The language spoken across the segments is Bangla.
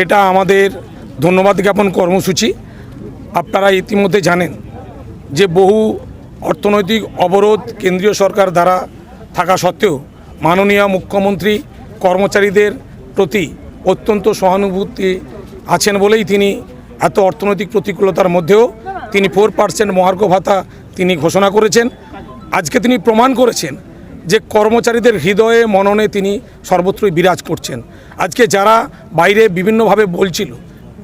এটা আমাদের ধন্যবাদ জ্ঞাপন কর্মসূচি। আপনারা ইতিমধ্যে জানেন যে বহু অর্থনৈতিক অবরোধ কেন্দ্রীয় সরকার দ্বারা থাকা সত্ত্বেও মাননীয় মুখ্যমন্ত্রী কর্মচারীদের প্রতি অত্যন্ত সহানুভূতি আছেন বলেই তিনি এত অর্থনৈতিক প্রতিকূলতার মধ্যেও তিনি ফোর পার্সেন্ট মহার্ঘ ভাতা তিনি ঘোষণা করেছেন। আজকে তিনি প্রমাণ করেছেন যে কর্মচারীদের হৃদয়ে মননে তিনি সর্বত্রই বিরাজ করছেন। আজকে যারা বাইরে বিভিন্নভাবে বলছিল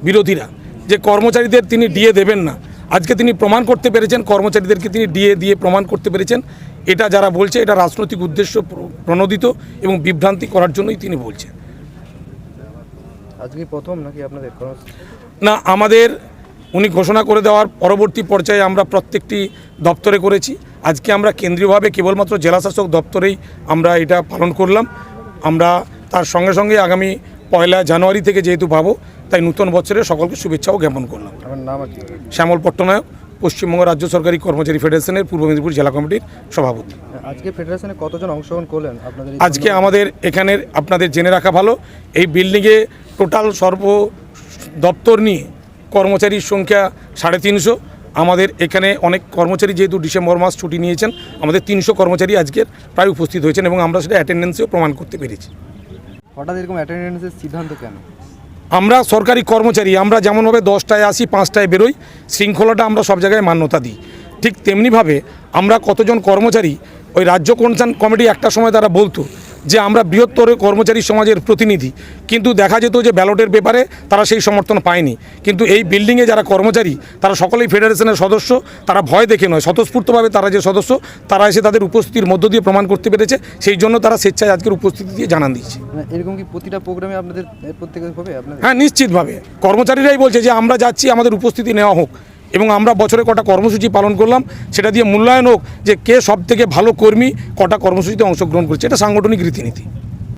বিরোধীরা যে কর্মচারীদের তিনি ডিএ দেবেন না আজকে তিনি প্রমাণ করতে পেরেছেন কর্মচারীদেরকে তিনি ডিএ দিয়ে প্রমাণ করতে পেরেছেন। এটা যারা বলছে এটা রাজনৈতিক উদ্দেশ্য প্রণোদিত এবং বিভ্রান্তি করার জন্যই তিনি বলছেন। আজকে প্রথম নাকি আপনাদের না আমাদের উনি ঘোষণা করে দেওয়ার পরবর্তী পর্যায়ে আমরা প্রত্যেকটি দপ্তরে করেছি। আজকে আমরা কেন্দ্রীয়ভাবে কেবলমাত্র জেলাশাসক দপ্তরেই আমরা এটা পালন করলাম। আমরা তার সঙ্গে সঙ্গে আগামী পয়লা জানুয়ারি থেকে যেহেতু পাবো তাই নূতন বছরে সকলকে শুভেচ্ছাও জ্ঞাপন করলাম। শ্যামল পট্টনায়ক পশ্চিমবঙ্গ রাজ্য সরকারি কর্মচারী ফেডারেশনের পূর্ব মেদিনীপুর জেলা কমিটির সভাপতি। আজকে ফেডারেশনে কতজন অংশগ্রহণ করলেন আপনাদের আজকে আমাদের এখানের আপনাদের জেনে রাখা ভালো এই বিল্ডিংয়ে টোটাল সর্ব দপ্তর নিয়ে কর্মচারীর সংখ্যা সাড়ে তিনশো আমাদের এখানে অনেক কর্মচারী যেহেতু ডিসেম্বর মাস ছুটি নিয়েছেন আমাদের তিনশো কর্মচারী আজকের প্রায় উপস্থিত হয়েছেন এবং আমরা সেটা অ্যাটেন্ডেন্সেও প্রমাণ করতে পেরেছি। হঠাৎ এরকম অ্যাটেন্ডেন্সের সিদ্ধান্ত কেন? আমরা সরকারি কর্মচারী আমরা যেমনভাবে দশটায় আসি পাঁচটায় বেরোই শৃঙ্খলাটা আমরা সব জায়গায় মান্যতা দিই। ঠিক তেমনিভাবে আমরা কতজন কর্মচারী ওই রাজ্য কনসার্ন কমিটি একটা সময় তারা বলতো যে আমরা বৃহত্তর কর্মচারী সমাজের প্রতিনিধি। কিন্তু দেখা যেত যে ব্যালটের ব্যাপারে তারা সেই সমর্থন পায়নি। কিন্তু এই বিল্ডিংয়ে যারা কর্মচারী তারা সকলেই ফেডারেশনের সদস্য তারা ভয় দেখে নয়। স্বতঃস্ফূর্তভাবে তারা যে সদস্য তারা এসে তাদের উপস্থিতির মধ্য দিয়ে প্রমাণ করতে পেরেছে। সেই জন্য তারা স্বেচ্ছায় আজকের উপস্থিতি দিয়ে জানান দিয়েছে। মানে এরকম কি প্রতিটা প্রোগ্রামে আপনাদের? হ্যাঁ নিশ্চিতভাবে। কর্মচারীরাই বলছে যে আমরা যাচ্ছি আমাদের উপস্থিতি নেওয়া হোক। এবং আমরা বছরে কটা কর্মসূচি পালন করলাম, সেটা দিয়ে মূল্যায়ন হোক যে কে সব থেকে ভালো কর্মী, কটা কর্মসূচিতে অংশগ্রহণ করছে। এটা সাংগঠনিক রীতিনীতি।